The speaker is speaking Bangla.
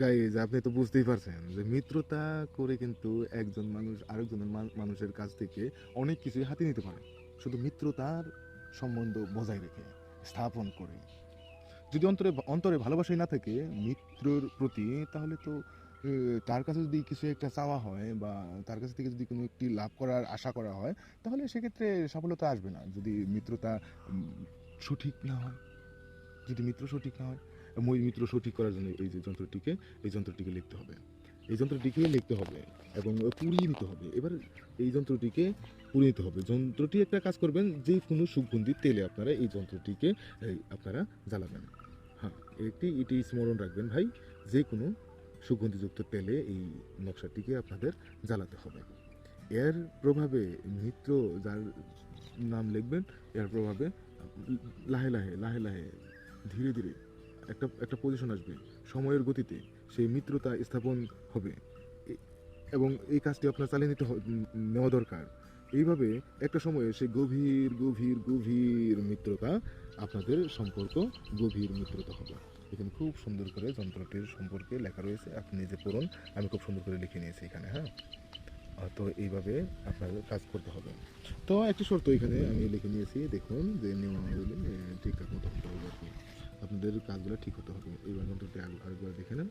গাইজ আপনি তো বুঝতেই পারছেন যে মিত্রতা করে কিন্তু একজন মানুষ আরেকজন মানুষের কাছ থেকে অনেক কিছুই হাতে নিতে পারে। শুধু মিত্রতার সম্বন্ধ বজায় রেখে, স্থাপন করে। যদি অন্তরে অন্তরে ভালোবাসাই না থাকে মিত্রর প্রতি, তাহলে তো তার কাছে যদি কিছু একটা চাওয়া হয় বা তার কাছ থেকে যদি কোনো একটি লাভ করার আশা করা হয়, তাহলে সেক্ষেত্রে সফলতা আসবে না। যদি মিত্রতা সঠিক না হয়। যদি মিত্র সঠিক না হয় মই মিত্র সঠিক করার জন্য এই যে যন্ত্রটিকে, এই যন্ত্রটিকে লিখতে হবে। এই যন্ত্রটিকে লিখতে হবে এবং পুড়িয়ে নিতে হবে। এবার এই যন্ত্রটিকে পুড়িয়ে নিতে হবে। যন্ত্রটি একটা কাজ করবেন, যে কোনো সুগন্ধি তেলে আপনারা এই যন্ত্রটিকে আপনারা জ্বালাবেন। হ্যাঁ একটি এটি স্মরণ রাখবেন ভাই, যে কোনো সুগন্ধিযুক্ত তেলে এই নকশাটিকে আপনাদের জ্বালাতে হবে। এর প্রভাবে মিত্র যার নাম লিখবেন, এর প্রভাবে লাহে লাহে লাহে লাহে ধীরে ধীরে একটা একটা পজিশন আসবে। সময়ের গতিতে সেই মিত্রতা স্থাপন হবে। এবং এই কাজটি আপনার চালিয়ে নিতে নেওয়া দরকার। এইভাবে একটা সময়ে সেই গভীর গভীর গভীর মিত্রতা আপনাদের সম্পর্ক গভীর মিত্রতা হবে। এখানে খুব সুন্দর করে যন্ত্রটির সম্পর্কে লেখা রয়েছে। আপনি নিজে পড়ুন, আমি খুব সুন্দর করে লিখে নিয়েছি এখানে হ্যাঁ? তো এইভাবে আপনাদের কাজ করতে হবে। তো একটি শর্ত এখানে আমি লিখে নিয়েছি, দেখুন, যে নিয়মাবলী আপনাদের কাজগুলো ঠিক হতে হবে। এবার যন্ত্রটি আর- আরেকবার দেখে নেন।